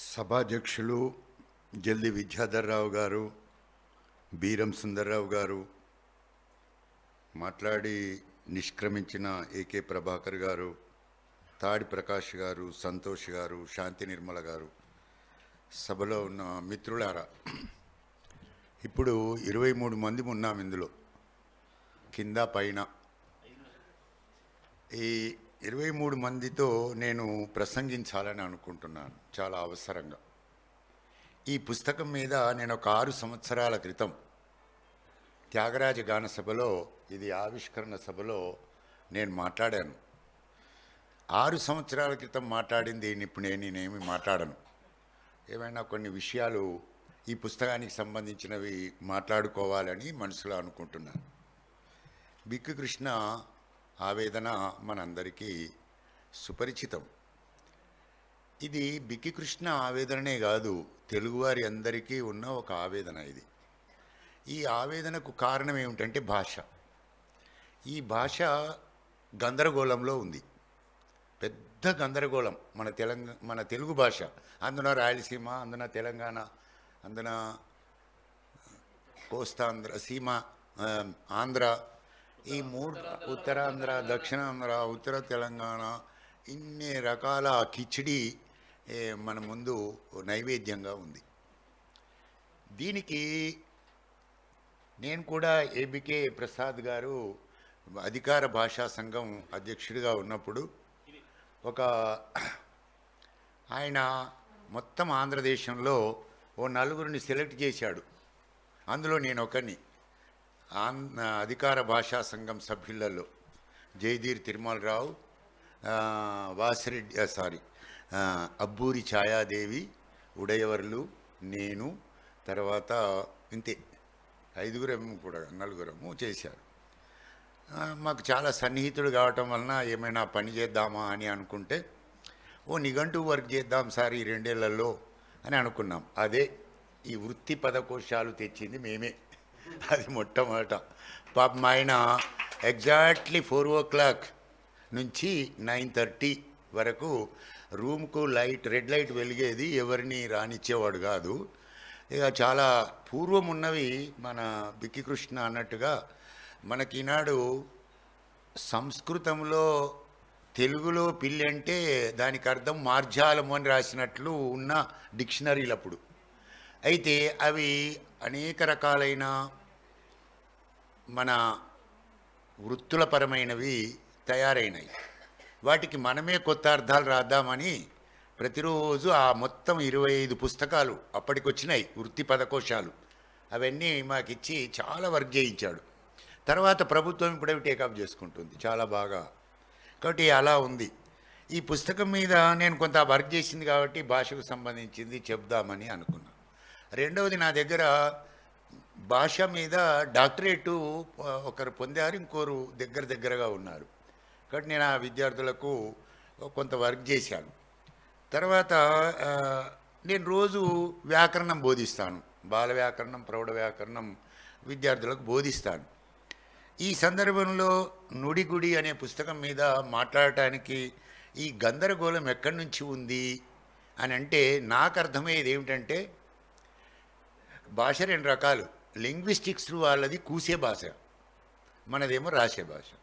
సభాధ్యక్షులు జల్ది విద్యాధర్రావు గారు బీరం సుందర్రావు గారు మాట్లాడి నిష్క్రమించిన ఏకే ప్రభాకర్ గారు తాడి ప్రకాష్ గారు సంతోష్ గారు శాంతి నిర్మల గారు సభలో ఉన్న మిత్రులారా. ఇప్పుడు ఇరవై మూడు మంది ఉన్నాం ఇందులో. కింద పైన. ఈ ఇరవై మూడు మందితో నేను ప్రసంగించాలని అనుకుంటున్నాను చాలా అవసరంగా. ఈ పుస్తకం మీద నేను ఒక ఆరు సంవత్సరాల క్రితం త్యాగరాజ గాన సభలో ఇది ఆవిష్కరణ సభలో నేను మాట్లాడాను. ఆరు సంవత్సరాల క్రితం మాట్లాడింది ఇప్పుడు నేను నేనేమి మాట్లాడను. ఏమైనా కొన్ని విషయాలు ఈ పుస్తకానికి సంబంధించినవి మాట్లాడుకోవాలని మనసులో అనుకుంటున్నాను. బిక్కు కృష్ణ ఆవేదన మనందరికీ సుపరిచితం. ఇది బిక్కి కృష్ణ ఆవేదననే కాదు తెలుగువారి అందరికీ ఉన్న ఒక ఆవేదన ఇది. ఈ ఆవేదనకు కారణం ఏమిటంటే భాష. ఈ భాష గందరగోళంలో ఉంది. పెద్ద గందరగోళం మన తెలంగాణ మన తెలుగు భాష. అందున రాయలసీమ అందున తెలంగాణ అందున కోస్తాంధ్ర సీమ ఆంధ్ర ఈ మూడు ఉత్తరాంధ్ర దక్షిణాంధ్ర ఉత్తర తెలంగాణ ఇన్ని రకాల కిచిడి మన ముందు నైవేద్యంగా ఉంది. దీనికి నేను కూడా ఏబికే ప్రసాద్ గారు అధికార భాషా సంఘం అధ్యక్షుడిగా ఉన్నప్పుడు ఒక ఆయన మొత్తం ఆంధ్రదేశంలో ఓ నలుగురిని సెలెక్ట్ చేశాడు. అందులో నేను ఒకరిని. ఆన్ అధికార భాషా సంఘం సభ్యులలో జయధీర్ తిరుమలరావు వాసిరెడ్డి సారీ అబ్బూరి ఛాయాదేవి ఉడయవర్లు నేను తర్వాత ఇంతే. ఐదుగురము కూడా నలుగురము చేశారు. మాకు చాలా సన్నిహితుడు కావటం వలన ఏమైనా పని చేద్దామా అని అనుకుంటే ఓ నిఘంటు వర్క్ చేద్దాం సార్ ఈ రెండేళ్ళలో అని అనుకున్నాం. అదే ఈ వృత్తి పదకోశాలు తెచ్చింది మేమే. అది మొట్టమొదట. పాపం ఆయన ఎగ్జాక్ట్లీ ఫోర్ ఓ క్లాక్ నుంచి నైన్ థర్టీ వరకు రూమ్కు లైట్ రెడ్ లైట్ వెలిగేది ఎవరిని రానిచ్చేవాడు కాదు. ఇక చాలా పూర్వం ఉన్నవి మన బిక్కికృష్ణ అన్నట్టుగా మనకి ఈనాడు సంస్కృతంలో తెలుగులో పిల్లి అంటే దానికి అర్థం మార్జాలము అని రాసినట్లు ఉన్న డిక్షనరీలు అప్పుడు అయితే అవి అనేక రకాలైన మన వృత్తులపరమైనవి తయారైనవి వాటికి మనమే కొత్త అర్థాలు రాద్దామని ప్రతిరోజు ఆ మొత్తం ఇరవై ఐదు పుస్తకాలు అప్పటికొచ్చినాయి వృత్తి పదకోశాలు. అవన్నీ మాకిచ్చి చాలా వర్క్ చేయించాడు. తర్వాత ప్రభుత్వం ఇప్పుడు అవి టేకప్ చేసుకుంటుంది చాలా బాగా. కాబట్టి అలా ఉంది. ఈ పుస్తకం మీద నేను కొంత వర్క్ చేసింది కాబట్టి భాషకు సంబంధించింది చెప్దామని అనుకున్నాను రెండవది నా దగ్గర భాష మీద డాక్టరేటు ఒకరు పొందారు ఇంకోరు దగ్గర దగ్గరగా ఉన్నారు. కాబట్టి నేను ఆ విద్యార్థులకు కొంత వర్క్ చేశాను. తర్వాత నేను రోజు వ్యాకరణం బోధిస్తాను. బాల వ్యాకరణం ప్రౌఢ వ్యాకరణం విద్యార్థులకు బోధిస్తాను. ఈ సందర్భంలో నుడిగుడి అనే పుస్తకం మీద మాట్లాడటానికి ఈ గందరగోళం ఎక్కడి నుంచి ఉంది అని అంటే నాకు అర్థమయ్యేది ఏమిటంటే భాష రెండు రకాలు. లింగ్విస్టిక్స్ వాళ్ళది కూసే భాష. మనదేమో రాసే భాష.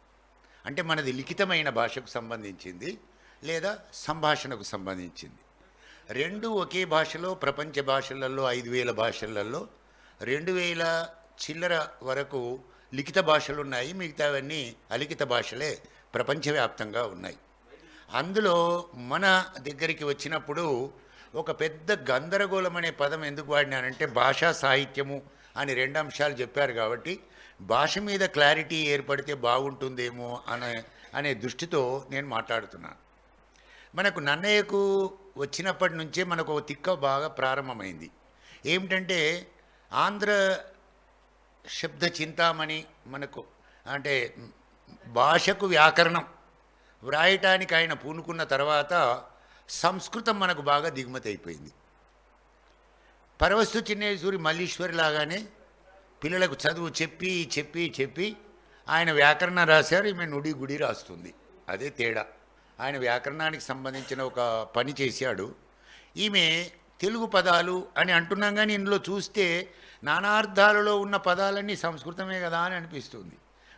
అంటే మనది లిఖితమైన భాషకు సంబంధించింది లేదా సంభాషణకు సంబంధించింది. రెండు ఒకే భాషలో ప్రపంచ భాషలలో ఐదు వేల భాషలలో రెండు వేల చిల్లర వరకు లిఖిత భాషలు ఉన్నాయి. మిగతావన్నీ అలిఖిత భాషలే ప్రపంచవ్యాప్తంగా ఉన్నాయి. అందులో మన దగ్గరికి వచ్చినప్పుడు ఒక పెద్ద గందరగోళం అనే పదం ఎందుకు వాడినానంటే భాషా సాహిత్యము అని రెండు అంశాలు చెప్పారు కాబట్టి భాష మీద క్లారిటీ ఏర్పడితే బాగుంటుందేమో అనే అనే దృష్టితో నేను మాట్లాడుతున్నాను. మనకు నన్నయ్యకు వచ్చినప్పటి నుంచే మనకు ఒక తిక్క బాగా ప్రారంభమైంది. ఏమిటంటే ఆంధ్ర శబ్ద చింతామణి మనకు అంటే భాషకు వ్యాకరణం వ్రాయటానికి ఆయన పూనుకున్న తర్వాత సంస్కృతం మనకు బాగా దిగుమతి అయిపోయింది. పరవస్తు చిన్నేశ్వరి మల్లీశ్వరి లాగానే పిల్లలకు చదువు చెప్పి చెప్పి చెప్పి ఆయన వ్యాకరణ రాశారు ఈమె నుడి గుడి రాస్తుంది. అదే తేడా. ఆయన వ్యాకరణానికి సంబంధించిన ఒక పని చేశాడు. ఈమె తెలుగు పదాలు అని అంటున్నాం కానీ ఇందులో చూస్తే నానార్థాలలో ఉన్న పదాలన్నీ సంస్కృతమే కదా అని అనిపిస్తుంది.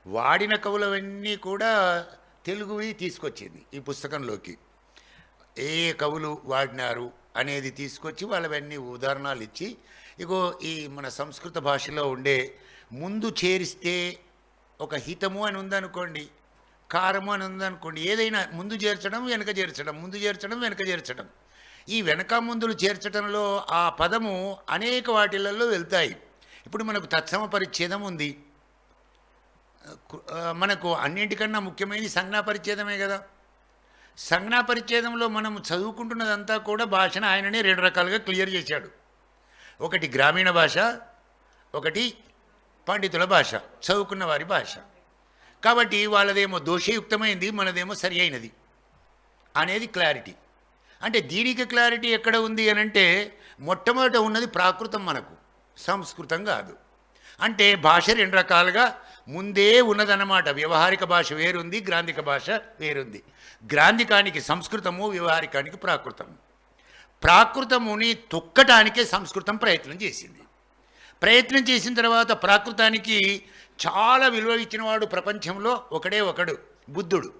వాడిన కవులవన్నీ కూడా తెలుగువి తీసుకొచ్చింది ఈ పుస్తకంలోకి. ఏ కవులు వాడినారు అనేది తీసుకొచ్చి వాళ్ళవన్నీ ఉదాహరణలు ఇచ్చి ఇగో ఈ మన సంస్కృత భాషలో ఉండే ముందు చేరిస్తే ఒక హితము అని ఉందనుకోండి కారము అని ఉందనుకోండి ఏదైనా ముందు చేర్చడం వెనక చేర్చడం ముందు చేర్చడం వెనక చేర్చడం. ఈ వెనక ముందులు చేర్చడంలో ఆ పదము అనేక వాటిలలో వెళ్తాయి. ఇప్పుడు మనకు తత్సమ పరిచ్ఛేదం ఉంది. మనకు అన్నింటికన్నా ముఖ్యమైనది సంజ్ఞా పరిచ్ఛేదమే కదా. సంజ్ఞా పరిచ్ఛేదంలో మనం చదువుకుంటున్నదంతా కూడా భాషను ఆయననే రెండు రకాలుగా క్లియర్ చేశాడు. ఒకటి గ్రామీణ భాష ఒకటి పండితుల భాష చదువుకున్న వారి భాష. కాబట్టి వాళ్ళదేమో దోషయుక్తమైంది మనదేమో సరి అయినది అనేది క్లారిటీ. అంటే దీనికి క్లారిటీ ఎక్కడ ఉంది అని అంటే మొట్టమొదట ఉన్నది ప్రాకృతం మనకు సంస్కృతం కాదు. అంటే భాష రెండు రకాలుగా ముందే ఉన్నదన్నమాట. వ్యవహారిక భాష వేరుంది గ్రాంధిక భాష వేరుంది. గ్రాంధికానికి సంస్కృతము వ్యవహారికానికి ప్రాకృతము. ప్రాకృతముని తొక్కటానికే సంస్కృతం ప్రయత్నం చేసింది. ప్రయత్నం చేసిన తర్వాత ప్రాకృతానికి చాలా విలువ ఇచ్చినవాడు ప్రపంచంలో ఒకడే ఒకడు బుద్ధుడు.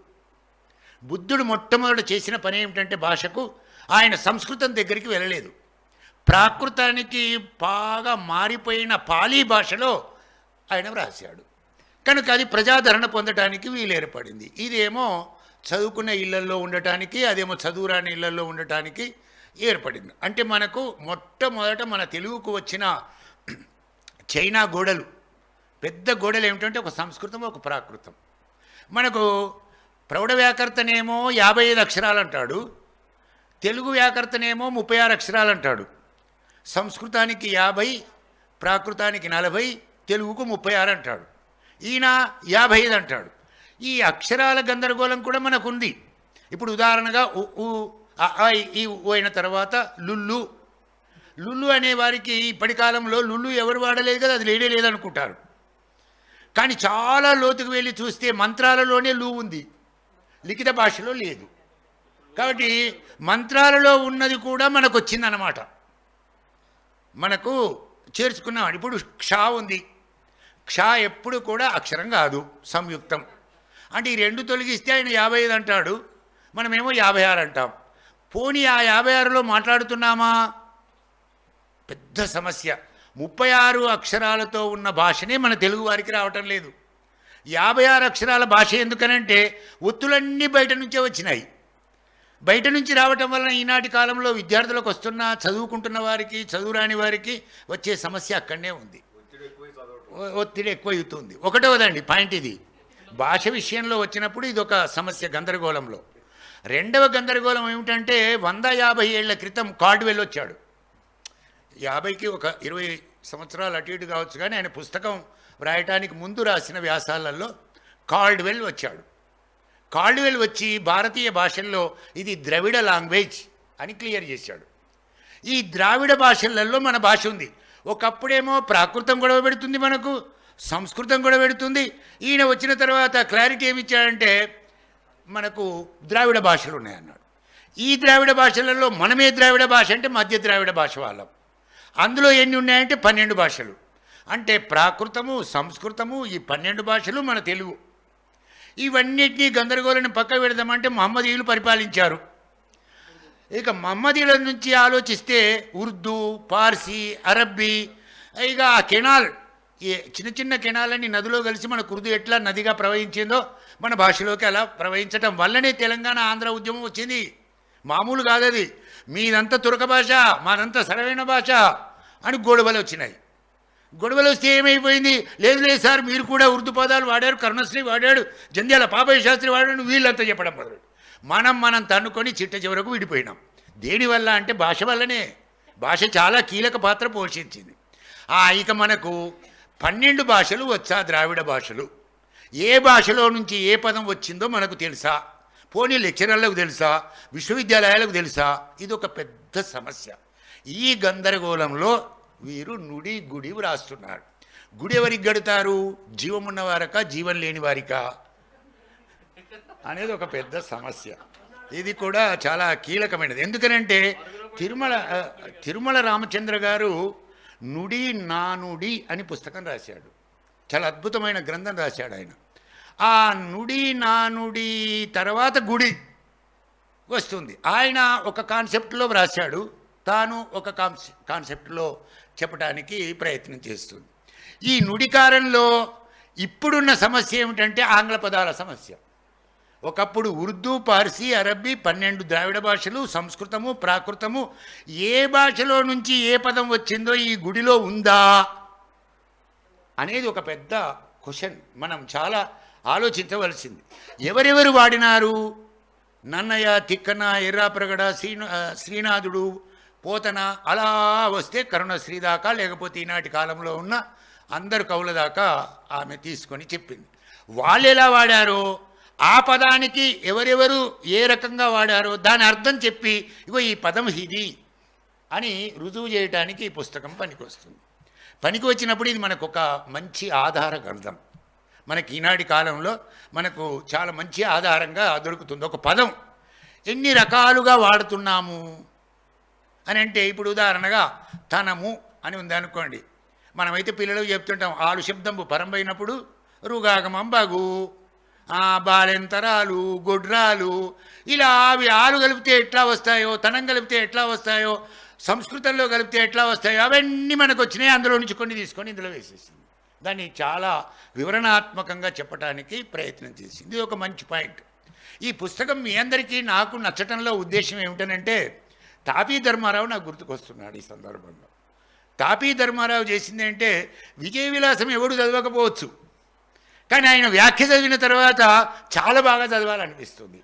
బుద్ధుడు మొట్టమొదట చేసిన పని ఏమిటంటే భాషకు ఆయన సంస్కృతం దగ్గరికి వెళ్ళలేదు. ప్రాకృతానికి బాగా మారిపోయిన పాలీ భాషలో ఆయన వ్రాశాడు. కనుక అది ప్రజాదరణ పొందటానికి వీలు ఏర్పడింది ఇదేమో చదువుకున్న ఇళ్ళల్లో ఉండటానికి అదేమో చదువురాని ఇళ్ళల్లో ఉండటానికి ఏర్పడింది. అంటే మనకు మొట్టమొదట మన తెలుగుకు వచ్చిన చైనా గోడలు పెద్ద గోడలు ఏమిటంటే ఒక సంస్కృతం ఒక ప్రాకృతం. మనకు ప్రౌఢ వ్యాకర్తనేమో యాభై ఐదు అక్షరాలు అంటాడు తెలుగు వ్యాకర్తనేమో ముప్పై ఆరు అక్షరాలు అంటాడు సంస్కృతానికి యాభై ప్రాకృతానికి నలభై తెలుగుకు ముప్పై ఆరు అంటాడు. ఈయన యాభై ఐదు అంటాడు. ఈ అక్షరాల గందరగోళం కూడా మనకుంది. ఇప్పుడు ఉదాహరణగా ఉ ఉ ఈ అయిన తర్వాత లుల్లు. లుల్లు అనే వారికి ఇప్పటి కాలంలో లుల్లు ఎవరు వాడలేదు కదా అది లేడే లేదనుకుంటారు. కానీ చాలా లోతుకు వెళ్ళి చూస్తే మంత్రాలలోనే లు ఉంది. లిఖిత భాషలో లేదు. కాబట్టి మంత్రాలలో ఉన్నది కూడా మనకు వచ్చిందన్నమాట మనకు చేర్చుకున్నాం. ఇప్పుడు క్ష ఉంది. క్ష ఎప్పుడు కూడా అక్షరం కాదు సంయుక్తం. అంటే ఈ రెండు తొలగిస్తే ఆయన యాభై ఐదు అంటాడు మనమేమో యాభై ఆరు అంటాం. పోనీ ఆ యాభై ఆరులో మాట్లాడుతున్నామా? పెద్ద సమస్య. ముప్పై ఆరు అక్షరాలతో ఉన్న భాషనే మన తెలుగు వారికి రావటం లేదు. యాభై ఆరు అక్షరాల భాష ఎందుకనంటే ఒత్తులన్నీ బయట నుంచే వచ్చినాయి. బయట నుంచి రావటం వలన ఈనాటి కాలంలో విద్యార్థులకు వస్తున్న చదువుకుంటున్న వారికి చదువురాని వారికి వచ్చే సమస్య అక్కడనే ఉంది. ఒత్తిడి ఎక్కువ అవుతుంది. ఒకటవదండి పాయింట్ ఇది. భాష విషయంలో వచ్చినప్పుడు ఇది ఒక సమస్య గందరగోళంలో. రెండవ గందరగోళం ఏమిటంటే వంద యాభై ఏళ్ళ క్రితం కార్డ్వెల్ వచ్చాడు. యాభైకి ఒక ఇరవై సంవత్సరాలు అటు ఇటు కావచ్చు కానీ ఆయన పుస్తకం వ్రాయటానికి ముందు రాసిన వ్యాసాలలో కాల్డ్వెల్ వచ్చాడు. కాల్డ్వెల్ వచ్చి భారతీయ భాషల్లో ఇది ద్రవిడ లాంగ్వేజ్ అని క్లియర్ చేశాడు. ఈ ద్రావిడ భాషలలో మన భాష ఉంది. ఒకప్పుడేమో ప్రాకృతం గొడవ పెడుతుంది మనకు సంస్కృతం గొడవ పెడుతుంది. ఈయన వచ్చిన తర్వాత క్లారిటీ ఏమిచ్చాడంటే మనకు ద్రావిడ భాషలు ఉన్నాయన్నాడు. ఈ ద్రావిడ భాషలలో మనమే ద్రావిడ భాష అంటే మధ్య ద్రావిడ భాష వాళ్ళం. అందులో ఎన్ని ఉన్నాయంటే పన్నెండు భాషలు. అంటే ప్రాకృతము సంస్కృతము ఈ పన్నెండు భాషలు మన తెలుగు. ఇవన్నిటినీ గందరగోళాన్ని పక్క పెడదామంటే మహమ్మదీయులు పరిపాలించారు. ఇక మమ్మదీల నుంచి ఆలోచిస్తే ఉర్దూ పార్సీ అరబ్బీ ఇక ఆ కెనాల్ ఈ చిన్న చిన్న కెనాలన్నీ నదిలో కలిసి మన కుర్దు ఎట్లా నదిగా ప్రవహించిందో మన భాషలోకి అలా ప్రవహించటం వల్లనే తెలంగాణ ఆంధ్ర ఉద్యమం వచ్చింది. మామూలు కాదది. మీదంతా తురక భాష మాదంతా సరైన భాష అని గొడవలు వచ్చినాయి. గొడవలు వస్తే ఏమైపోయింది? లేదు లేదు సార్ మీరు కూడా ఉర్దూ పదాలు వాడారు కరుణశ్రీ వాడాడు జంధ్యాల పాపయ్య శాస్త్రి వాడాడు వీళ్ళంతా చెప్పడం మొదలు మనం మనం తన్నుకొని చిట్ట చివరకు విడిపోయినాం. దేనివల్ల అంటే భాష వల్లనే. భాష చాలా కీలక పాత్ర పోషించింది. ఆ ఇక మనకు పన్నెండు భాషలు వచ్చా ద్రావిడ భాషలు. ఏ భాషలో నుంచి ఏ పదం వచ్చిందో మనకు తెలుసా? పోనీ లెక్చరర్లకు తెలుసా? విశ్వవిద్యాలయాలకు తెలుసా? ఇది ఒక పెద్ద సమస్య. ఈ గందరగోళంలో వీరు నుడి గుడి వ్రాస్తున్నారు. గుడి ఎవరికి గడుతారు జీవం వారక జీవం లేని వారికా? అనేది ఒక పెద్ద సమస్య. ఇది కూడా చాలా కీలకమైనది. ఎందుకనంటే తిరుమల తిరుమల రామచంద్ర గారు నుడి నానుడి అని పుస్తకం రాశాడు. చాలా అద్భుతమైన గ్రంథం రాశాడు ఆయన. ఆ నుడి నానుడి తర్వాత గుడి వస్తుంది. ఆయన ఒక కాన్సెప్ట్లో రాశాడు తాను ఒక కాన్సె కాన్సెప్ట్లో చెప్పడానికి ప్రయత్నం చేస్తుంది. ఈ నుడికారంలో ఇప్పుడున్న సమస్య ఏమిటంటే ఆంగ్ల పదాల సమస్య. ఒకప్పుడు ఉర్దూ పార్సీ అరబ్బీ పన్నెండు ద్రావిడ భాషలు సంస్కృతము ప్రాకృతము. ఏ భాషలో నుంచి ఏ పదం వచ్చిందో ఈ గుడిలో ఉందా? అనేది ఒక పెద్ద క్వశ్చన్. మనం చాలా ఆలోచించవలసింది. ఎవరెవరు వాడినారు? నన్నయ్య తిక్కన ఎర్రాప్రగడ శ్రీను శ్రీనాథుడు పోతన అలా వస్తే కరుణ శ్రీదాకా లేకపోతే ఈనాటి కాలంలో ఉన్న అందరు కవుల దాకా ఆమె తీసుకొని చెప్పింది. వాళ్ళు ఎలా వాడారో? ఆ పదానికి ఎవరెవరు ఏ రకంగా వాడారో దాని అర్థం చెప్పి ఇగో ఈ పదం ఇది అని రుజువు చేయడానికి ఈ పుస్తకం పనికొస్తుంది. పనికి వచ్చినప్పుడు ఇది మనకు ఒక మంచి ఆధార గ్రంథం మనకి ఈనాటి కాలంలో మనకు చాలా మంచి ఆధారంగా దొరుకుతుంది. ఒక పదం. ఎన్ని రకాలుగా వాడుతున్నాము అని అంటే ఇప్పుడు ఉదాహరణగా తనము అని ఉంది అనుకోండి. మనమైతే పిల్లలకు చెప్తుంటాం ఆలు శబ్దంబు పరంబైనప్పుడు రుగాగమంబగు ఆ బాలెంతరాలు గొడ్రాలు ఇలా అవి ఆలు కలిపితే ఎట్లా వస్తాయో తనం కలిపితే ఎట్లా వస్తాయో సంస్కృతంలో కలిపితే ఎట్లా వస్తాయో అవన్నీ మనకు వచ్చినాయి అందులో నుంచి కొన్ని తీసుకొని ఇందులో వేసేసింది. దాన్ని చాలా వివరణాత్మకంగా చెప్పడానికి ప్రయత్నం చేసింది. ఇది ఒక మంచి పాయింట్. ఈ పుస్తకం మీ అందరికీ నాకు నచ్చటంలో ఉద్దేశం ఏమిటనంటే తాపీ ధర్మారావు నాకు గుర్తుకొస్తున్నాడు ఈ సందర్భంలో. తాపీ ధర్మారావు చేసింది అంటే విజయ విలాసం ఎవడు చదవకపోవచ్చు? కానీ ఆయన వ్యాఖ్య చదివిన తర్వాత చాలా బాగా చదవాలనిపిస్తుంది.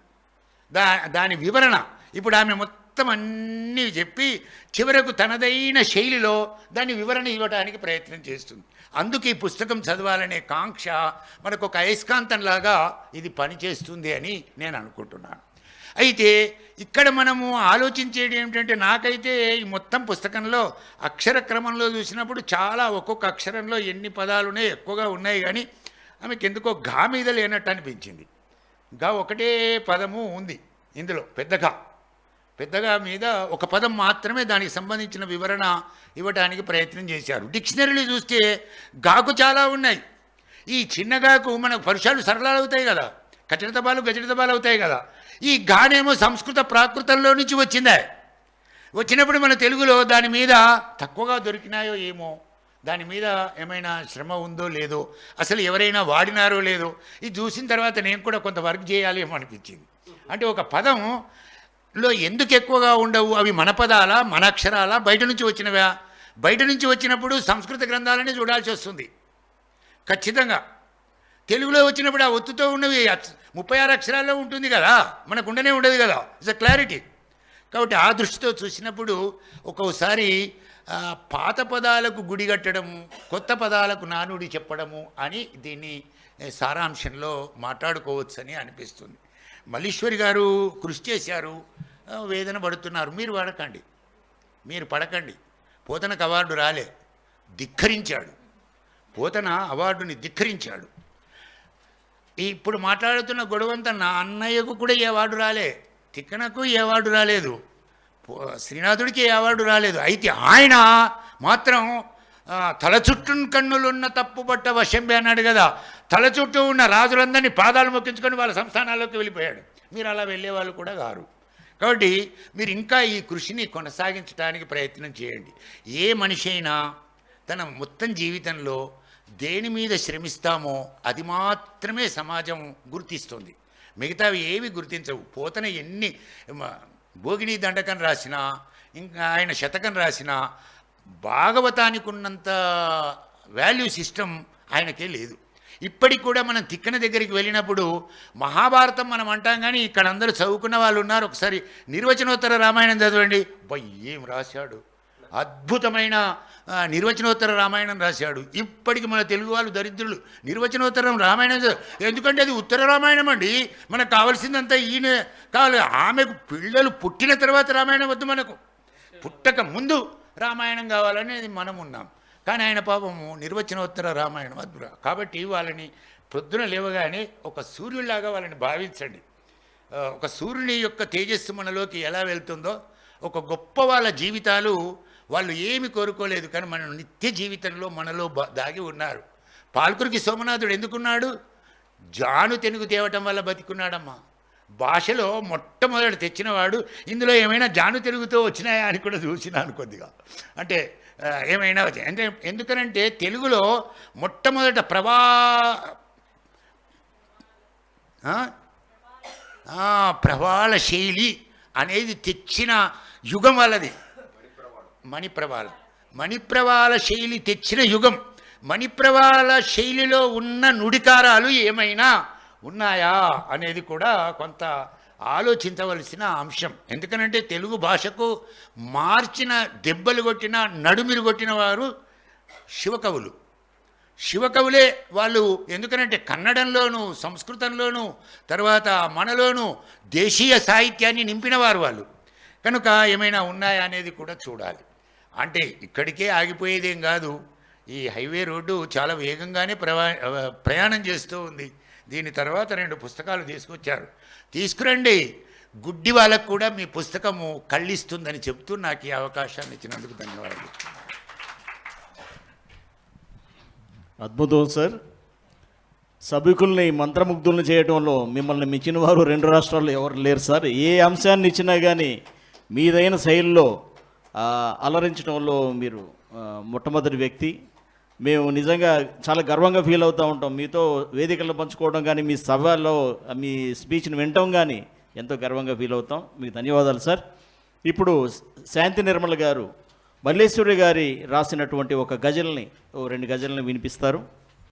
దా దాని వివరణ ఇప్పుడు ఆమె మొత్తం అన్నీ చెప్పి చివరకు తనదైన శైలిలో దాని వివరణ ఇవ్వడానికి ప్రయత్నం చేస్తుంది. అందుకే ఈ పుస్తకం చదవాలనే కాంక్ష మనకు ఒక అయస్కాంతంలాగా ఇది పనిచేస్తుంది అని నేను అనుకుంటున్నాను. అయితే ఇక్కడ మనము ఆలోచించేది ఏమిటంటే నాకైతే ఈ మొత్తం పుస్తకంలో అక్షర క్రమంలో చూసినప్పుడు చాలా ఒక్కొక్క అక్షరంలో ఎన్ని పదాలున్నాయి ఎక్కువగా ఉన్నాయి కానీ ఆమెకి ఎందుకో గా మీద లేనట్టు అనిపించింది. గా ఒకటే పదము ఉంది ఇందులో పెద్దగా పెద్దగా మీద ఒక పదం మాత్రమే దానికి సంబంధించిన వివరణ ఇవ్వడానికి ప్రయత్నం చేశారు. డిక్షనరీలు చూస్తే గాకు చాలా ఉన్నాయి. ఈ చిన్నగాకు మనకు పరుషాలు సరళాలు అవుతాయి కదా. కచడతబాలు గజడతబాలు అవుతాయి కదా. ఈ గానేమో సంస్కృత ప్రాకృతంలో నుంచి వచ్చిందే. వచ్చినప్పుడు మన తెలుగులో దాని మీద తక్కువగా దొరికినాయో ఏమో. దాని మీద ఏమైనా శ్రమ ఉందో లేదో అసలు ఎవరైనా వాడినారో లేదో ఇది చూసిన తర్వాత నేను కూడా కొంత వర్క్ చేయాలి అనిపించింది. అంటే ఒక పదంలో ఎందుకు ఎక్కువగా ఉండవు? అవి మన పదాలా మన అక్షరాలా? బయట నుంచి వచ్చినవా? బయట నుంచి వచ్చినప్పుడు సంస్కృత గ్రంథాలనే చూడాల్సి వస్తుంది. ఖచ్చితంగా. తెలుగులో వచ్చినప్పుడు ఆ ఒత్తుతో ఉన్నవి అక్ష- ముప్పై ఆరు అక్షరాల్లో ఉంటుంది కదా మనకు ఉండనే ఉండదు కదా. ఇట్స్ అ క్లారిటీ కాబట్టి ఆ దృష్టితో చూసినప్పుడు ఒక్కోసారి పాత పదాలకు గుడి కట్టడము కొత్త పదాలకు నానుడి చెప్పడము అని దీన్ని సారాంశంలో మాట్లాడుకోవచ్చని అనిపిస్తుంది. మల్లీశ్వరి గారు కృషి చేశారు వేదన పడుతున్నారు. మీరు పడకండి. మీరు పడకండి. పోతనకు అవార్డు రాలే. ధిక్కరించాడు. పోతన అవార్డుని ధిక్కరించాడు. ఇప్పుడు మాట్లాడుతున్న గొడవంతా నా అన్నయ్యకు కూడా ఏ అవార్డు రాలే. తిక్కనకు ఏ అవార్డు రాలేదు. శ్రీనాథుడికి ఏ అవార్డు రాలేదు. అయితే ఆయన మాత్రం తల చుట్టూ కన్నులున్న తప్పుబట్ట వశంబి అన్నాడు కదా. తల చుట్టూ ఉన్న రాజులందరినీ పాదాలు మొక్కించుకొని వాళ్ళ సంస్థానాల్లోకి వెళ్ళిపోయాడు. మీరు అలా వెళ్ళేవాళ్ళు కూడా గారు. కాబట్టి మీరు ఇంకా ఈ కృషిని కొనసాగించడానికి ప్రయత్నం చేయండి. ఏ మనిషి అయినా తన మొత్తం జీవితంలో దేని మీద శ్రమిస్తామో అది మాత్రమే సమాజం గుర్తిస్తుంది. మిగతావి ఏవి గుర్తించవు. పోతన ఎన్ని భోగిని దండకం రాసినా ఇంకా ఆయన శతకం రాసిన భాగవతానికి ఉన్నంత వాల్యూ సిస్టమ్ ఆయనకే లేదు. ఇప్పటికి కూడా మనం తిక్కన దగ్గరికి వెళ్ళినప్పుడు మహాభారతం మనం అంటాం కానీ ఇక్కడ అందరూ చదువుకున్న వాళ్ళు ఉన్నారు. ఒకసారి నిర్వచనోత్తర రామాయణం చదవండి. అబ్బా ఏం రాశాడు? అద్భుతమైన నిర్వచనోత్తర రామాయణం రాశాడు. ఇప్పటికి మన తెలుగు వాళ్ళు దరిద్రులు. నిర్వచనోత్తరం రామాయణం ఎందుకంటే అది ఉత్తర రామాయణం అండి. మనకు కావాల్సిందంతా ఈయన కావాలి. ఆమెకు పిల్లలు పుట్టిన తర్వాత రామాయణం వద్దు మనకు. పుట్టక ముందు రామాయణం కావాలనేది మనం ఉన్నాం. కానీ ఆయన పాపము నిర్వచనోత్తర రామాయణం అద్భుత. కాబట్టి వాళ్ళని ప్రొద్దున లేవగానే ఒక సూర్యుడిలాగా వాళ్ళని భావించండి. ఒక సూర్యుని యొక్క తేజస్సు మనలోకి ఎలా వెళ్తుందో ఒక గొప్ప వాళ్ళ జీవితాలు వాళ్ళు ఏమి కోరుకోలేదు కానీ మన నిత్య జీవితంలో మనలో దాగి ఉన్నారు. పాల్కురికి సోమనాథుడు ఎందుకున్నాడు? జాను తెనుగు తేవటం వల్ల బతికున్నాడమ్మా. భాషలో మొట్టమొదటి తెచ్చినవాడు ఇందులో ఏమైనా జాను తెలుగుతో వచ్చినాయా అని కూడా చూసినాను కొద్దిగా. అంటే ఏమైనా అంటే ఎందుకనంటే తెలుగులో మొట్టమొదట ప్రభా ప్రవాళ శైలి అనేది తెచ్చిన యుగం వాళ్ళది. మణిప్రవాల. మణిప్రవాళ శైలి తెచ్చిన యుగం. మణిప్రవాళ శైలిలో ఉన్న నుడికారాలు ఏమైనా ఉన్నాయా అనేది కూడా కొంత ఆలోచించవలసిన అంశం. ఎందుకనంటే తెలుగు భాషకు మార్చిన దెబ్బలు కొట్టిన నడుమిరు కొట్టిన వారు శివకవులు. శివకవులే వాళ్ళు ఎందుకనంటే కన్నడంలోను సంస్కృతంలోను తర్వాత మనలోను దేశీయ సాహిత్యాన్ని నింపినవారు వాళ్ళు. కనుక ఏమైనా ఉన్నాయా అనేది కూడా చూడాలి. అంటే ఇక్కడికే ఆగిపోయేదేం కాదు. ఈ హైవే రోడ్డు చాలా వేగంగానే ప్రవా ప్రయాణం చేస్తూ ఉంది. దీని తర్వాత రెండు పుస్తకాలు తీసుకొచ్చారు. తీసుకురండి. గుడ్డి వాళ్ళకు కూడా మీ పుస్తకము కళ్ళిస్తుందని చెప్తూ నాకు ఈ అవకాశాన్ని ఇచ్చినందుకు ధన్యవాదాలు. అద్భుతం సార్. సభికుల్ని మంత్రముగ్ధుల్ని చేయడంలో మిమ్మల్ని మించిన వారు రెండు రాష్ట్రాల్లో ఎవరు లేరు సార్. ఏ అంశాన్ని ఇచ్చినా కానీ మీదైన శైలిలో అలరించడంలో మీరు మొట్టమొదటి వ్యక్తి. మేము నిజంగా చాలా గర్వంగా ఫీల్ అవుతూ ఉంటాం. మీతో వేదికలు పంచుకోవడం కానీ మీ సభలో మీ స్పీచ్ని వినటం కానీ ఎంతో గర్వంగా ఫీల్ అవుతాం. మీకు ధన్యవాదాలు సార్. ఇప్పుడు శాంతి నిర్మల గారు మల్లేశ్వరి గారి రాసినటువంటి ఒక గజల్ని ఓ రెండు గజల్ని వినిపిస్తారు.